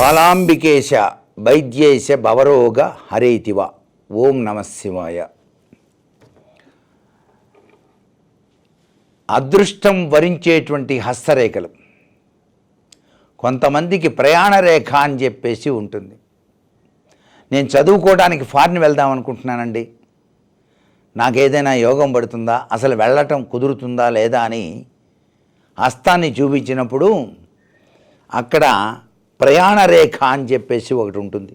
బాలాంబికేశ వైద్యేశ భవరోగ హరేతివ. ఓం నమశివాయ అదృష్టం వరించేటువంటి హస్తరేఖలు. కొంతమందికి ప్రయాణ రేఖ అని చెప్పేసి ఉంటుంది. నేను చదువుకోవడానికి ఫారిన్ వెళ్దాం అనుకుంటున్నానండి. నాకు ఏదైనా యోగం పడుతుందా? అసలు వెళ్ళటం కుదురుతుందా లేదా అని హస్తాన్ని చూపించినప్పుడు అక్కడ ప్రయాణ రేఖ అని చెప్పేసి ఒకటి ఉంటుంది.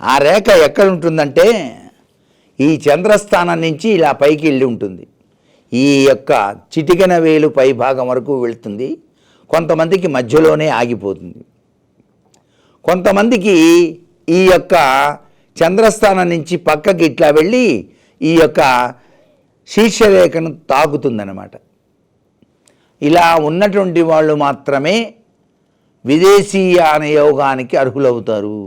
ఆ రేఖ ఎక్కడ ఉంటుందంటే ఈ చంద్రస్థానం నుంచి ఇలా పైకి వెళ్ళి ఉంటుంది. ఈ యొక్క చిటికెన వేలు పై భాగం వరకు వెళుతుంది. కొంతమందికి మధ్యలోనే ఆగిపోతుంది. కొంతమందికి ఈ యొక్క చంద్రస్థానం నుంచి పక్కకి ఇట్లా వెళ్ళి ఈ యొక్క శీర్షరేఖను తాకుతుందన్నమాట. ఇలా ఉన్నటువంటి వాళ్ళు మాత్రమే విదేశీయాన యోగానికి అర్హులవుతారు.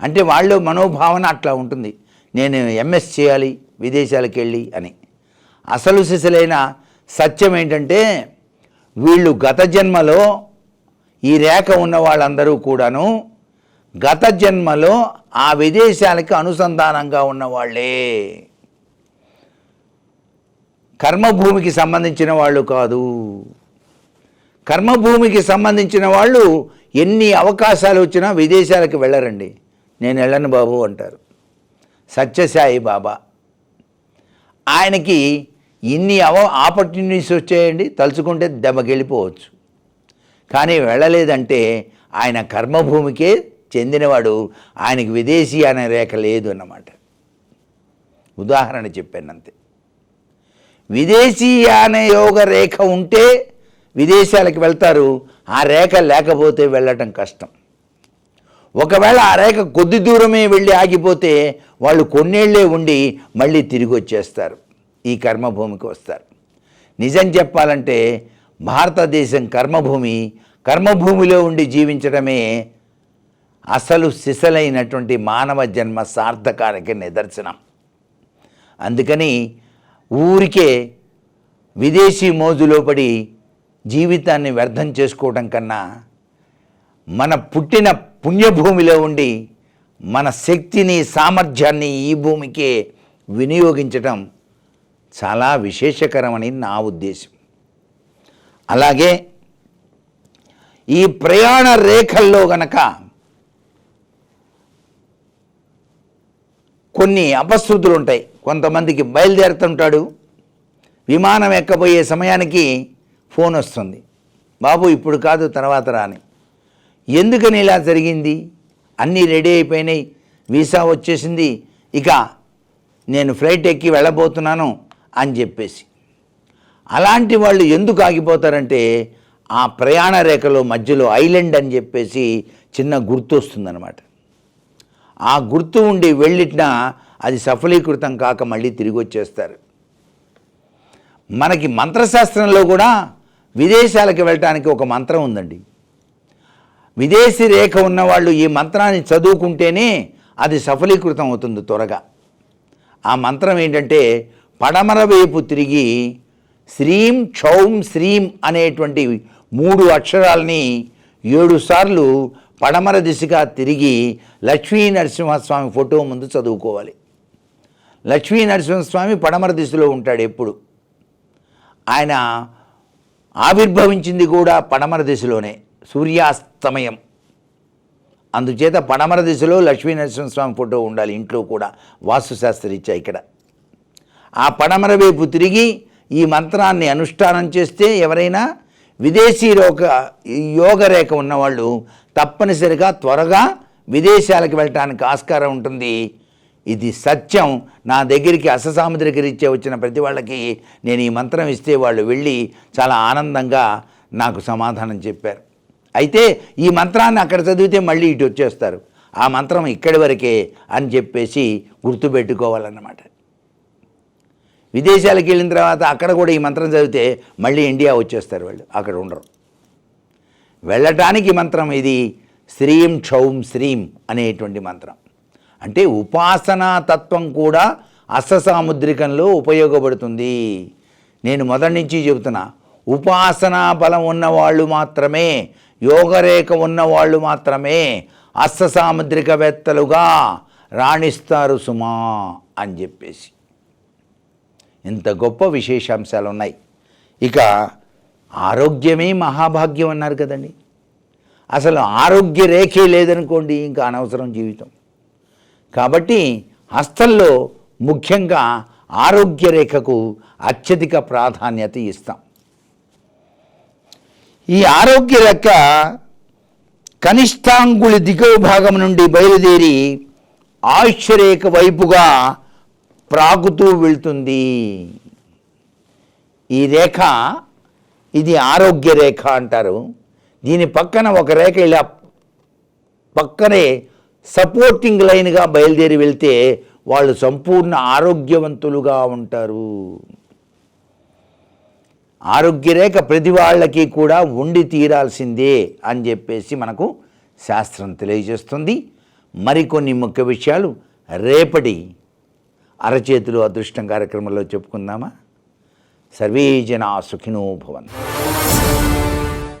అంటే వాళ్ళు మనోభావన అట్లా ఉంటుంది. నేను ఎంఎస్ చేయాలి విదేశాలకు వెళ్ళి అని. అసలు సిసలైన సత్యం ఏంటంటే వీళ్ళు గత జన్మలో ఈ రేఖ ఉన్న వాళ్ళందరూ కూడాను గత జన్మలో ఆ విదేశాలకి అనుసంధానంగా ఉన్నవాళ్ళే కర్మభూమికి సంబంధించిన వాళ్ళు కాదు. కర్మభూమికి సంబంధించిన వాళ్ళు ఎన్ని అవకాశాలు వచ్చినా విదేశాలకు వెళ్ళరండి. నేను వెళ్ళను బాబు అంటారు. సత్యసాయి బాబా. ఆయనకి ఇన్ని అవ ఆపర్చునిటీస్ వచ్చాయండి తలుచుకుంటే దెబ్బకెళ్ళిపోవచ్చు. కానీ వెళ్ళలేదంటే ఆయన కర్మభూమికే చెందినవాడు ఆయనకి విదేశీ అనే రేఖ లేదు అన్నమాట. ఉదాహరణ చెప్పానంతే. విదేశీయాన యోగ రేఖ ఉంటే విదేశాలకు వెళ్తారు ఆ రేఖ లేకపోతే వెళ్ళటం కష్టం. ఒకవేళ ఆ రేఖ కొద్ది దూరమే వెళ్ళి ఆగిపోతే వాళ్ళు కొన్నేళ్ళే ఉండి మళ్ళీ తిరిగి వచ్చేస్తారు. ఈ కర్మభూమికి వస్తారు. నిజం చెప్పాలంటే భారతదేశం కర్మభూమి కర్మభూమిలో ఉండి జీవించడమే అసలు సిసలైనటువంటి మానవ జన్మ సార్థకానికి నిదర్శనం. అందుకని ఊరికే విదేశీ మోజులో పడి జీవితాన్ని వ్యర్థం చేసుకోవడం కన్నా మన పుట్టిన పుణ్యభూమిలో ఉండి మన శక్తిని సామర్థ్యాన్ని ఈ భూమికే వినియోగించటం చాలా విశేషకరమని నా ఉద్దేశం. అలాగే ఈ ప్రయాణ రేఖల్లో గనక కొన్ని అపశృతులు ఉంటాయి కొంతమందికి బయలుదేరుతుంటాడు. విమానం ఎక్కబోయే సమయానికి ఫోన్ వస్తుంది. బాబు ఇప్పుడు కాదు తర్వాత రాని. ఎందుకని ఇలా జరిగింది? అన్నీ రెడీ అయిపోయినాయి. వీసా వచ్చేసింది. ఇక నేను ఫ్లైట్ ఎక్కి వెళ్ళబోతున్నాను అని చెప్పేసి. అలాంటి వాళ్ళు ఎందుకు ఆగిపోతారంటే ఆ ప్రయాణ రేఖలో మధ్యలో ఐలాండ్ అని చెప్పేసి చిన్న గుర్తు వస్తుందన్నమాట. ఆ గుర్తు ఉండి వెళ్ళిటినా అది సఫలీకృతం కాక మళ్ళీ తిరిగి వచ్చేస్తారు. మనకి మంత్రశాస్త్రంలో కూడా విదేశాలకు వెళ్ళటానికి ఒక మంత్రం ఉందండి. విదేశీ రేఖ ఉన్నవాళ్ళు ఈ మంత్రాన్ని చదువుకుంటేనే అది సఫలీకృతం అవుతుంది త్వరగా. ఆ మంత్రం ఏంటంటే పడమర వైపు తిరిగి శ్రీం క్షౌం శ్రీం అనేటువంటి మూడు అక్షరాలని ఏడుసార్లు పడమర దిశగా తిరిగి లక్ష్మీ నరసింహస్వామి ఫోటో ముందు చదువుకోవాలి. లక్ష్మీ నరసింహస్వామి పడమర దిశలో ఉంటాడు ఎప్పుడు. ఆయన ఆవిర్భవించింది కూడా పడమర దిశలోనే సూర్యాస్తమయం. అందుచేత పడమర దిశలో లక్ష్మీ నరసింహస్వామి ఫోటో ఉండాలి ఇంట్లో కూడా వాస్తుశాస్త్రరీత్యా ఇక్కడ. ఆ పడమర వైపు తిరిగి ఈ మంత్రాన్ని అనుష్ఠానం చేస్తే ఎవరైనా విదేశీ రోగ యోగ రేఖ ఉన్నవాళ్ళు తప్పనిసరిగా త్వరగా విదేశాలకు వెళ్ళటానికి ఆస్కారం ఉంటుంది. ఇది సత్యం. నా దగ్గరికి అససాముద్రిక రీత్యా వచ్చిన ప్రతి వాళ్ళకి నేను ఈ మంత్రం ఇస్తే వాళ్ళు వెళ్ళి చాలా ఆనందంగా నాకు సమాధానం చెప్పారు. అయితే ఈ మంత్రాన్ని అక్కడ చదివితే మళ్ళీ ఇటు వచ్చేస్తారు. ఆ మంత్రం ఇక్కడి వరకే అని చెప్పేసి గుర్తుపెట్టుకోవాలన్నమాట. విదేశాలకు వెళ్ళిన తర్వాత అక్కడ కూడా ఈ మంత్రం చదివితే మళ్ళీ ఇండియా వచ్చేస్తారు వాళ్ళు. అక్కడ ఉండరు. వెళ్ళటానికి మంత్రం ఇది శ్రీం క్షౌం శ్రీం అనేటువంటి మంత్రం. అంటే ఉపాసనా తత్వం కూడా అస్ససాముద్రికంలో ఉపయోగపడుతుంది. నేను మొదటి నుంచి చెబుతున్నా ఉపాసనా బలం ఉన్నవాళ్ళు మాత్రమే యోగరేఖ ఉన్నవాళ్ళు మాత్రమే అస్త సాముద్రికవేత్తలుగా రాణిస్తారు సుమా అని చెప్పేసి. ఇంత గొప్ప విశేషాంశాలు ఉన్నాయి. ఇక ఆరోగ్యమే మహాభాగ్యం అన్నారు కదండి. అసలు ఆరోగ్య రేఖే లేదనుకోండి ఇంకా అనవసరం జీవితం. కాబట్టి హస్తంలో ముఖ్యంగా ఆరోగ్య రేఖకు అత్యధిక ప్రాధాన్యత ఇస్తాం. ఈ ఆరోగ్య రేఖ కనిష్టాంగుళి దిగువ భాగం నుండి బయలుదేరి ఆయుష్యరేఖ వైపుగా ప్రాగుతూ వెళ్తుంది. ఈ రేఖ ఇది ఆరోగ్య రేఖ అంటారు. దీని పక్కన ఒక రేఖ ఇలా పక్కనే సపోర్టింగ్ లైన్గా బయలుదేరి వెళ్తే వాళ్ళు సంపూర్ణ ఆరోగ్యవంతులుగా ఉంటారు. ఆరోగ్యరేఖ ప్రతి వాళ్ళకి కూడా ఉండి తీరాల్సిందే అని చెప్పేసి మనకు శాస్త్రం తెలియజేస్తుంది. మరికొన్ని ముఖ్య విషయాలు రేపటి అరచేతులు అదృష్టం కార్యక్రమంలో చెప్పుకుందామా? సర్వే జనా సుఖినో భవంతు.